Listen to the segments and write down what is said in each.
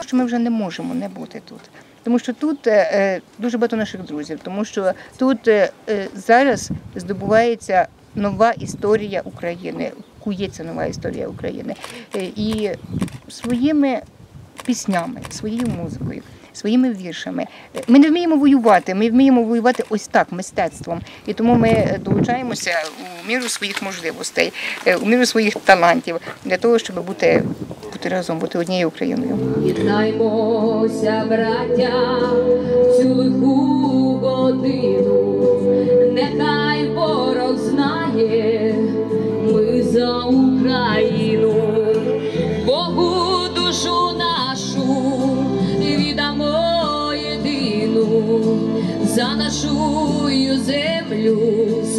Що ми вже не можемо не бути тут, тому що тут е, е, дуже багато наших друзів, тому що тут е, зараз здобувається нова історія України, кується нова історія України і своїми піснями, своєю музикою своїми віршами. Е, Ми не вміємо воювати, ми вміємо воювати ось так, мистецтвом. І тому ми е, долучаємося у міру своїх можливостей, е, у міру своїх талантів для того, щоб бути, бути разом, бути однією Україною. Єднаймося, браття, цю лиху годину, нехай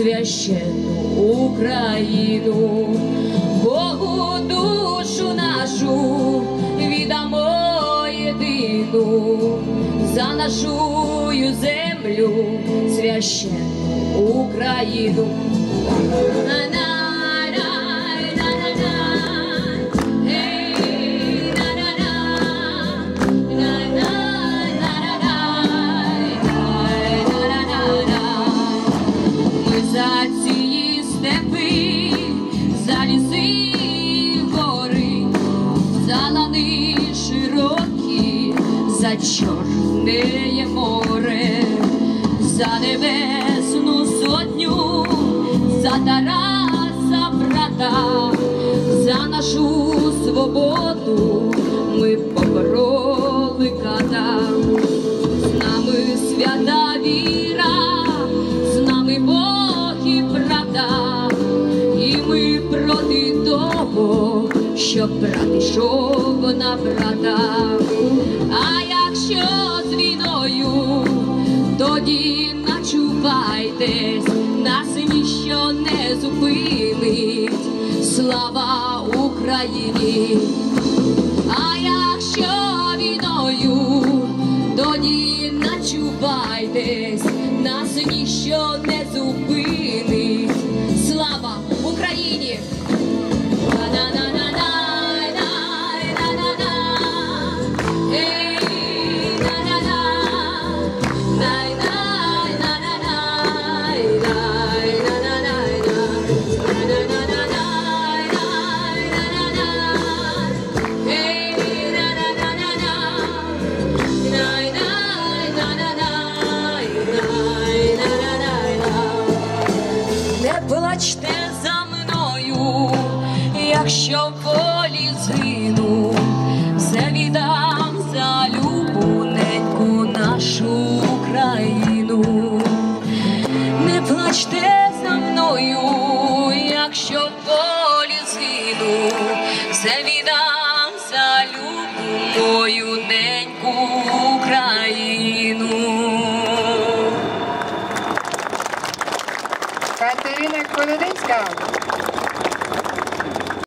священну Україну, Богу душу нашу віддамо єдину за нашу землю священну Україну. За чорне море, за небесну сотню, за Тараса брата, за нашу свободу ми побороли ката. З нами свята віра, з нами Бог і правда, і ми проти того, щоб брат ішов на брата. А якщо з війною, тоді начувайтесь, нас ніщо не зупинить. Слава Україні! А якщо війною, тоді начувайтесь, нас ніщо не зупинить. Плачте за мною, якщо в волі згину, все віддам за любу неньку нашу Україну. Не плачте за мною, якщо в волі っていうこれですか？